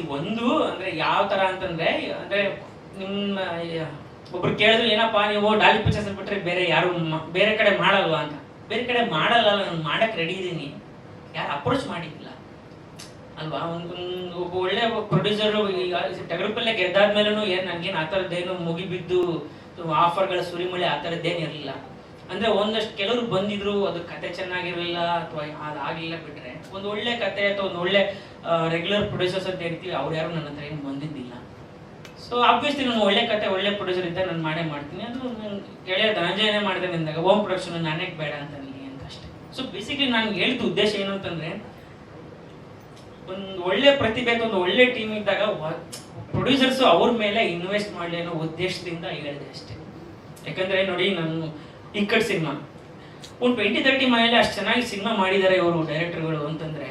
C ಒಂದು ಅಂದ್ರೆ ಯಾವ ತರ ಅಂತಂದ್ರೆ, ಅಂದ್ರೆ ನಿಮ್ಮ, ಒಬ್ರು ಕೇಳಿದ್ರು, ಏನಪ್ಪಾ ನೀವು ಡಾಲಿ ಪಿಕ್ಚರ್ಸ್ ಬಿಟ್ರೆ ಬೇರೆ ಯಾರು ಬೇರೆ ಕಡೆ ಮಾಡಲ್ವಾ ಅಂತ? ಬೇರೆ ಕಡೆ ಮಾಡಲ್ಲ, ನಾನು ಮಾಡಕ್ ರೆಡಿ ಇದ್ದೀನಿ. ಯಾರು ಅಪ್ರೋಚ್ ಮಾಡಿಲ್ಲ ಅಲ್ವಾ? ಒಂದು ಒಬ್ಬ ಒಳ್ಳೆ ಪ್ರೊಡ್ಯೂಸರ್ ಈಗ ಟಗರುಪಲ್ಲೆ ಗೆದ್ದಾದ್ಮೇಲೂ ಏನ್ ನನಗೇನು ಆ ಥರದ್ದೇನು ಮುಗಿಬಿದ್ದು ಆಫರ್ಗಳ ಸುರಿಮಳೆ ಆ ಥರದ್ದೇನು ಇರಲಿಲ್ಲ. ಅಂದ್ರೆ ಒಂದಷ್ಟು ಕೆಲವರು ಬಂದಿದ್ರು, ಅದು ಕತೆ ಚೆನ್ನಾಗಿರಲಿಲ್ಲ ಅಥವಾ ಅದಾಗಲಿಲ್ಲ ಬಿಟ್ರೆ, ಒಂದು ಒಳ್ಳೆ ಕತೆ ಅಥವಾ ಒಂದು ಒಳ್ಳೆ ರೆಗ್ಯುಲರ್ ಪ್ರೊಡ್ಯೂಸರ್ಸ್ ಅಂತ ಹೇಳ್ತೀವಿ, ಅವ್ರು ಯಾರು ನನ್ನ ಹತ್ರ ಏನು ಬಂದಿದ್ದಿಲ್ಲ. ಸೊ ಆಬ್ವಿಯಸ್ಲಿ ನಾನು ಒಳ್ಳೆ ಕತೆ, ಒಳ್ಳೆ ಪ್ರೊಡ್ಯೂಸರ್ ಇದ್ದ ನಾನು ಮಾಡೇ ಮಾಡ್ತೀನಿ. ಅದು ಗೆಳೆಯ ಧನಂಜಯನೇ ಮಾಡಿದೆ ಅಂದಾಗ ಓಮ್ ಪ್ರೊಡಕ್ಷನ್ ನಾನೇ ಬೇಡ ಅಂತ ಅಂತ ಅಷ್ಟೇ. ಸೊ ಬೇಸಿಕಲಿ ನಾನು ಹೇಳಿದ ಉದ್ದೇಶ ಏನು ಅಂತಂದ್ರೆ, ಒಂದು ಒಳ್ಳೆ ಪ್ರತಿಭೆ ಒಂದು ಒಳ್ಳೆ ಟೀಮ್ ಇದ್ದಾಗ ಪ್ರೊಡ್ಯೂಸರ್ಸ್ ಅವ್ರ ಮೇಲೆ ಇನ್ವೆಸ್ಟ್ ಮಾಡಲಿ ಅನ್ನೋ ಉದ್ದೇಶದಿಂದ ಹೇಳಿದೆ ಅಷ್ಟೇ. ಯಾಕಂದ್ರೆ ನೋಡಿ, ನಾನು ಇಕ್ಕಟ್ ಸಿನಿಮಾ. ಒಂದು ಟ್ವೆಂಟಿ ತರ್ಟಿ ಮನೆಯಲ್ಲಿ ಅಷ್ಟು ಚೆನ್ನಾಗಿ ಸಿನಿಮಾ ಮಾಡಿದ್ದಾರೆ ಇವರು ಡೈರೆಕ್ಟರ್ಗಳು ಅಂತಂದರೆ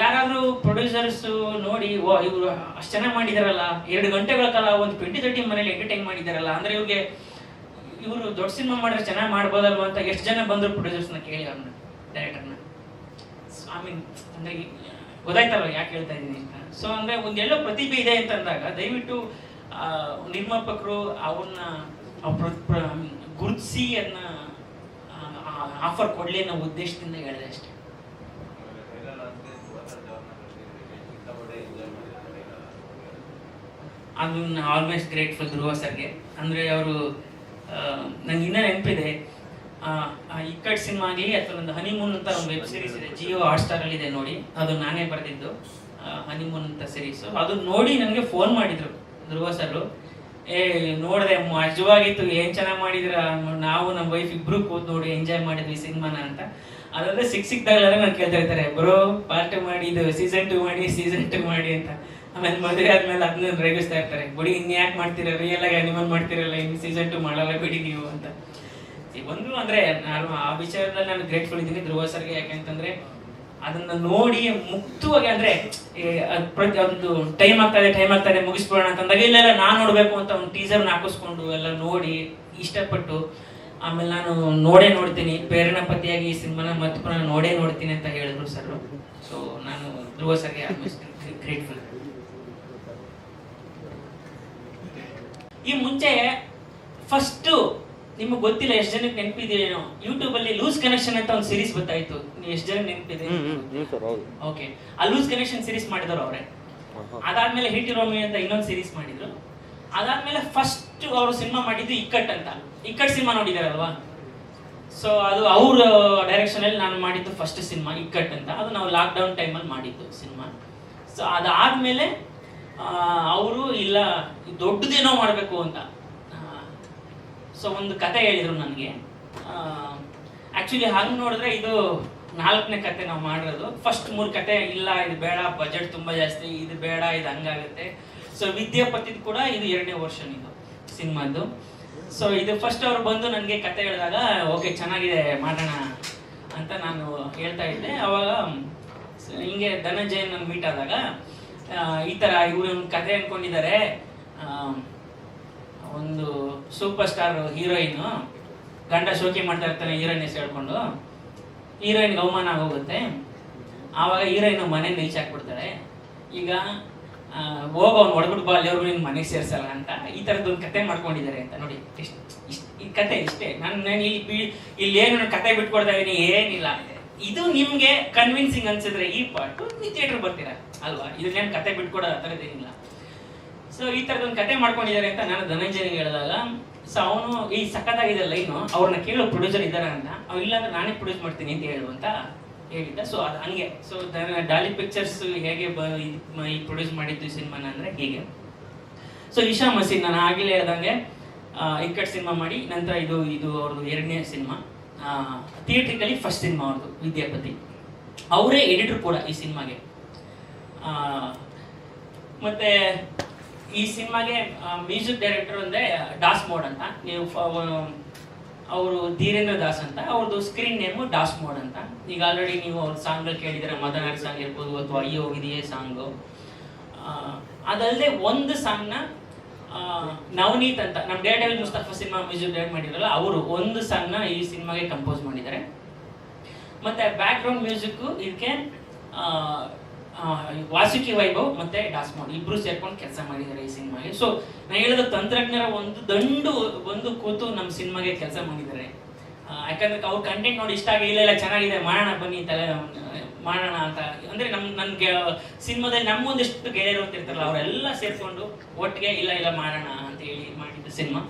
ಯಾರಾದರೂ ಪ್ರೊಡ್ಯೂಸರ್ಸು ನೋಡಿ, ಓ, ಇವರು ಅಷ್ಟು ಚೆನ್ನಾಗಿ ಮಾಡಿದಾರಲ್ಲ, ಎರಡು ಗಂಟೆಗಳ ಕಾಲ ಒಂದು ಟ್ವೆಂಟಿ ತರ್ಟಿ ಮನೇಲಿ ಎಂಟರ್ಟೈನ್ ಮಾಡಿದಾರಲ್ಲ, ಅಂದರೆ ಇವ್ರಿಗೆ ಇವರು ದೊಡ್ಡ ಸಿನಿಮಾ ಮಾಡಿದ್ರೆ ಚೆನ್ನಾಗಿ ಮಾಡ್ಬೋದಲ್ವ ಅಂತ ಎಷ್ಟು ಜನ ಬಂದರು ಪ್ರೊಡ್ಯೂಸರ್ಸ್ನ ಕೇಳಿ ಅವ್ರನ್ನ ಡೈರೆಕ್ಟರ್ನ ಐ ಮೀನ್ ಅಂದರೆ ಗೊತ್ತಾಯ್ತಲ್ಲ ಯಾಕೆ ಹೇಳ್ತಾ ಇದ್ದೀನಿ ಅಂತ. ಸೊ ಒಂದು ಒಂದೆಲ್ಲೋ ಪ್ರತಿಭೆ ಇದೆ ಅಂತಂದಾಗ ದಯವಿಟ್ಟು ನಿರ್ಮಾಪಕರು ಅವನ್ನ ಗುರುತಿಸಿ ಅದನ್ನ ಆಫರ್ ಕೊಡಲಿ ಅನ್ನೋ ಉದ್ದೇಶದಿಂದ ಹೇಳಿದೆ ಅಷ್ಟೇ. ಅದು ಆಲ್ವೇಸ್ ಗ್ರೇಟ್ಫುಲ್ ಧ್ರುವ ಸರ್ಗೆ. ಅಂದರೆ ಅವರು ನಂಗೆ ಇನ್ನೂ ನೆನಪಿದೆ. ಇಕ್ಕಟ್ ಸಿನಿಮಾ ಆಗಲಿ ಅಥವಾ ಒಂದು ಹನಿಮೂನ್ ಅಂತ ಒಂದು ವೆಬ್ ಸೀರೀಸ್ ಇದೆ. ಜಿಯೋ ಹಾಟ್ ಅಲ್ಲಿ ಇದೆ ನೋಡಿ. ಅದು ನಾನೇ ಬರೆದಿದ್ದು. ಹನಿಮೂನ್ ಅಂತ ಸೀರೀಸು ಅದು ನೋಡಿ ನನಗೆ ಫೋನ್ ಮಾಡಿದ್ರು ಧ್ರುವ ಸರ್ ಏ, ನೋಡಿದೆ ಮಜವಾಗಿತ್ತು ಏನ್ ಚೆನ್ನಾಗಿ ಮಾಡಿದ್ರ? ನಾವು ನಮ್ಮ ವೈಫ್ ಇಬ್ರು ಕೂತ್ ನೋಡಿ ಎಂಜಾಯ್ ಮಾಡಿದ್ವಿ ಸಿನಿಮಾನ ಅಂತ. ಅದಂದ್ರೆ ಸಿಕ್ ಸಿಕ್ದಾಗಲೆಲ್ಲ ನಾನು ಕೇಳ್ತಾ ಇರ್ತಾರೆ, ಬ್ರೋ ಪಾರ್ಟ್ ಮಾಡಿ, ಇದು ಸೀಸನ್ ಟು ಮಾಡಿ ಸೀಸನ್ ಟು ಮಾಡಿ ಅಂತ. ಆಮೇಲೆ ಮದುವೆ ಆದ್ಮೇಲೆ ಅದನ್ನ ರೇಗಿಸ್ತಾ ಇರ್ತಾರೆ, ಬಿಡಿ, ಇನ್ ಯಾಕೆ ಮಾಡ್ತೀರಾ? ರಿಯಲ್ ಆಗಿ ಅನಿಮಲ್ ಮಾಡ್ತಿರಲ್ಲ, ಇನ್ ಸೀಸನ್ ಟು ಮಾಡಲ್ಲ ಬಿಡಿ ನೀವು ಅಂತ. ಒಂದು ಅಂದ್ರೆ ನಾನು ಆ ವಿಚಾರದಲ್ಲಿ ನಾನು ಗ್ರೇಟ್ಫುಲ್ ಇದ್ದೀನಿ ಧ್ರುವ ಸರ್ಗೆ, ಯಾಕೆಂತಂದ್ರೆ ಅದನ್ನ ನೋಡಿ ಮುಕ್ತವಾಗಿ ಅಂದ್ರೆ ಒಂದು ಟೈಮ್ ಆಗ್ತಾ ಇದೆ ಟೈಮ್ ಆಗ್ತಾ ಇದೆ, ಮುಗಿಸ್ಬಿಡೋಣ ಅಂತಂದಾಗ ಇಲ್ಲ ಇಲ್ಲ, ನಾನು ನೋಡ್ಬೇಕು ಅಂತ ಒಂದು ಟೀಸರ್ ಹಾಕಿಸ್ಕೊಂಡು ಎಲ್ಲ ನೋಡಿ ಇಷ್ಟಪಟ್ಟು, ಆಮೇಲೆ ನಾನು ನೋಡೇ ನೋಡ್ತೀನಿ, ಪ್ರೇರಣಾಪತಿಯಾಗಿ ಈ ಸಿನಿಮಾನ ಮತ್ತೆ ಪುನಃ ನೋಡೇ ನೋಡ್ತೀನಿ ಅಂತ ಹೇಳಿದ್ರು ಸರ್ ಸೊ ನಾನು ಧ್ರುವ ಸರ್ಗೆ ಗ್ರೇಟ್ಫುಲ್ ಈ ಮುಂಚೆ ಫಸ್ಟ್ ನಿಮಗೆ ಗೊತ್ತಿಲ್ಲ ಎಷ್ಟು ಜನಕ್ಕೆ ನೆನಪಿದೆಯೇನೋ ಯೂಟ್ಯೂಬ್ ಅಲ್ಲಿ ಲೂಸ್ ಕನೆಕ್ಷನ್ ಅಂತ ಒಂದು ಸೀರೀಸ್ ಗೊತ್ತಾಯ್ತು ನೀವು ಎಷ್ಟು ಜನ ನೆನಪಿದೆ ಓಕೆ ಆ ಲೂಸ್ ಕನೆಕ್ಷನ್ ಸೀರೀಸ್ ಮಾಡಿದ್ರು ಅವರೇ. ಅದಾದ್ಮೇಲೆ ಹಿಟ್ ರೋಮಿ ಅಂತ ಇನ್ನೊಂದು ಸೀರೀಸ್ ಮಾಡಿದ್ರು. ಅದಾದ್ಮೇಲೆ ಫಸ್ಟ್ ಅವರು ಸಿನಿಮಾ ಮಾಡಿದ್ದು ಇಕ್ಕಟ್ ಅಂತ. ಇಕ್ಕಟ್ ಸಿನಿಮಾ ನೋಡಿದಾರಲ್ವಾ? ಸೊ ಅದು ಅವ್ರ ಡೈರೆಕ್ಷನ್ ಅಲ್ಲಿ ನಾನು ಮಾಡಿದ್ದು ಫಸ್ಟ್ ಸಿನಿಮಾ ಇಕ್ಕಟ್ ಅಂತ. ಅದು ನಾವು ಲಾಕ್ ಡೌನ್ ಅಲ್ಲಿ ಮಾಡಿದ್ದು ಸಿನಿಮಾ. ಸೊ ಅದಾದ್ಮೇಲೆ ಅವರು ಇಲ್ಲ ದೊಡ್ಡದೇನೋ ಮಾಡಬೇಕು ಅಂತ. ಸೊ ಒಂದು ಕತೆ ಹೇಳಿದ್ರು ನನಗೆ. ಆ್ಯಕ್ಚುಲಿ ಹಂಗೆ ನೋಡಿದ್ರೆ ಇದು ನಾಲ್ಕನೇ ಕತೆ ನಾವು ಮಾಡಿರೋದು. ಫಸ್ಟ್ ಮೂರು ಕತೆ ಇಲ್ಲ ಇದು ಬೇಡ ಬಜೆಟ್ ತುಂಬ ಜಾಸ್ತಿ ಇದು ಬೇಡ ಇದು ಹಂಗಾಗುತ್ತೆ. ಸೊ ವಿದ್ಯಾಪತಿದ್ ಕೂಡ ಇದು ಎರಡನೇ ವರ್ಷನ್ ಇದು ಸಿನಿಮಾದ್ದು. ಸೊ ಇದು ಫಸ್ಟ್ ಅವ್ರು ಬಂದು ನನಗೆ ಕತೆ ಹೇಳಿದಾಗ ಓಕೆ ಚೆನ್ನಾಗಿದೆ ಮಾಡೋಣ ಅಂತ ನಾನು ಹೇಳ್ತಾ ಇದ್ದೆ. ಅವಾಗ ಹಿಂಗೆ ಧನಂಜಯನ್ ಮೀಟ್ ಆದಾಗ ಈ ಥರ ಇವ್ರು ಕತೆ ಅನ್ಕೊಂಡಿದ್ದಾರೆ. ಆ, ಒಂದು ಸೂಪರ್ ಸ್ಟಾರ್ ಹೀರೋಯಿನ್ ಗಂಡ ಶೋಕಿ ಮಾಡ್ತಾ ಇರ್ತಾನೆ ಹೀರೋಯಿನ್ ಹೆಸರು ಹೇಳ್ಕೊಂಡು. ಅವಮಾನ ಆಗೋಗುತ್ತೆ. ಆವಾಗ ಹೀರೋಯಿನ್ ಮನೆ ನಿಲ್ಸಿ ಹಾಕ್ಬಿಡ್ತಾಳೆ. ಈಗ ಹೋಗ, ಅವ್ನು ಹೊಡ್ಬಿಟ್ಟು ಬಾ ಅವ್ರಿಗೂ ನಿನ್ನ ಮನೆಗೆ ಸೇರಿಸಲ್ಲ ಅಂತ ಈ ಥರದ್ದು ಒಂದು ಕತೆ ಮಾಡ್ಕೊಂಡಿದ್ದಾರೆ ಅಂತ ನೋಡಿ. ಇಷ್ಟ ಈ ಕತೆ ಇಷ್ಟೇ. ನಾನು ನಾನು ಇಲ್ಲಿ ಏನು ನಾನು ಕತೆ ಬಿಟ್ಕೊಡ್ತಾ ಇದ್ದೀನಿ ಏನಿಲ್ಲ. ಇದು ನಿಮಗೆ ಕನ್ವಿನ್ಸಿಂಗ್ ಅನ್ಸಿದ್ರೆ ಈ ಪಾರ್ಟ್ ನೀವು ಥಿಯೇಟ್ರಿಗೆ ಬರ್ತೀರಾ? ಅಲ್ವಾ? ಇದನ್ನೇನು ಕತೆ ಬಿಟ್ಕೊಡೋ ಆ ಥರದ್ದೇನಿಲ್ಲ ಸೊ ಈ ತರದ ಒಂದು ಕತೆ ಮಾಡ್ಕೊಂಡಿದ್ದಾರೆ ಅಂತ ನಾನು ಧನಂಜಯನಿಗೆ ಹೇಳಿದಾಗ ಸೊ ಅವನು ಈ ಸಖತ್ತಾಗಿದೆ ಲೈನು, ಅವ್ರನ್ನ ಕೇಳೋ ಪ್ರೊಡ್ಯೂಸರ್ ಇದ್ದಾರೆ ಅಂತ. ಅವ್ರು ಇಲ್ಲಾಂದ್ರೆ ನಾನೇ ಪ್ರೊಡ್ಯೂಸ್ ಮಾಡ್ತೀನಿ ಅಂತ ಹೇಳು ಅಂತ ಹೇಳಿದ್ದ. ಸೊ ಅದು ಹಂಗೆ. ಸೊ ಡಾಲಿ ಪಿಕ್ಚರ್ಸ್ ಹೇಗೆ ಈ ಪ್ರೊಡ್ಯೂಸ್ ಮಾಡಿದ್ದು ಸಿನಿಮಾನ ಅಂದ್ರೆ ಹೀಗೆ. ಸೊ ಇಶಾ ಮಸೀದ್ ನಾನು ಆಗಲೇ ಹೇಳ್ದಂಗೆ ಇಕ್ಕಟ್ ಸಿನಿಮಾ ಮಾಡಿ, ನಂತರ ಇದು ಇದು ಅವ್ರದ್ದು ಎರಡನೇ ಸಿನಿಮಾ. ಥಿಯೇಟ್ರಿಕಲಿ ಫಸ್ಟ್ ಸಿನಿಮಾ ಅವ್ರದ್ದು ವಿದ್ಯಾಪತಿ. ಅವರೇ ಎಡಿಟರ್ ಕೂಡ ಈ ಸಿನಿಮಾಗೆ. ಮತ್ತೆ ಈ ಸಿನಿಮಾಗೆ ಮ್ಯೂಸಿಕ್ ಡೈರೆಕ್ಟರ್ ಅಂದ್ರೆ ಡಾಸ್ ಮೋಡ್ ಅಂತ. ನೀವು ಅವರು ಧೀರೇಂದ್ರ ದಾಸ್ ಅಂತ. ಅವ್ರದ್ದು ಸ್ಕ್ರೀನ್ ನೇಮು ಡಾಸ್ ಮೋಡ್ ಅಂತ. ಈಗ ಆಲ್ರೆಡಿ ನೀವು ಅವ್ರ ಸಾಂಗ್ಗಳು ಕೇಳಿದ್ರೆ ಮದನಾರ್ ಸಾಂಗ್ ಇರ್ಬೋದು ಅಥವಾ ಅಯ್ಯೋ ಹೋಗಿದೆಯೇ ಸಾಂಗು ಅದಲ್ಲದೆ ಒಂದು ಸಾಂಗ್ನ ನವನೀತ್ ಅಂತ. ನಮ್ಮ ಡೇಟಲ್ ಮುಸ್ತಫಾ ಸಿನಿಮಾ ಮ್ಯೂಸಿಕ್ ಡೈರೆಕ್ಟ್ ಮಾಡಿದ್ರಲ್ಲ, ಅವರು ಒಂದು ಸಾಂಗ್ನ ಈ ಸಿನಿಮಾಗೆ ಕಂಪೋಸ್ ಮಾಡಿದ್ದಾರೆ. ಮತ್ತೆ ಬ್ಯಾಕ್ ಗ್ರೌಂಡ್ ಮ್ಯೂಸಿಕ್ ಇದಕ್ಕೆ ವಾಸುಕಿ ವೈಭವ್ ಮತ್ತೆ ಡಾಸ್ಮೋನ್ ಇಬ್ರು ಸೇರ್ಕೊಂಡು ಕೆಲಸ ಮಾಡಿದ್ದಾರೆ ಈ ಸಿನಿಮಾಗೆ. ಸೊ ನಾ ಹೇಳಿದ ತಂತ್ರಜ್ಞರ ಒಂದು ದಂಡು, ಒಂದು ಕೂತು ನಮ್ಮ ಸಿನಿಮಾಗೆ ಕೆಲಸ ಮಾಡಿದ್ದಾರೆ ಯಾಕಂದ್ರೆ ಅವ್ರ ಕಂಟೆಂಟ್ ನೋಡಿ ಇಷ್ಟ ಆಗಿ, ಇಲ್ಲ ಇಲ್ಲ, ಚೆನ್ನಾಗಿದೆ, ಮಾಡೋಣ, ಬನ್ನಿ, ತಲೆ, ಮಾಡೋಣ ಅಂತ. ಅಂದ್ರೆ ನಮ್, ನನ್ಗೆ, ಸಿನಿಮಾದಲ್ಲಿ ನಮ್ಮೊಂದಿಷ್ಟು ಗೆಳೆಯರು ಅಂತ ಇರ್ತಾರಲ್ಲ, ಅವರೆಲ್ಲ ಸೇರ್ಕೊಂಡು ಒಟ್ಟಿಗೆ, ಇಲ್ಲ ಇಲ್ಲ, ಮಾಡೋಣ ಅಂತ ಹೇಳಿ ಮಾಡಿದ್ದ ಸಿನಿಮಾ.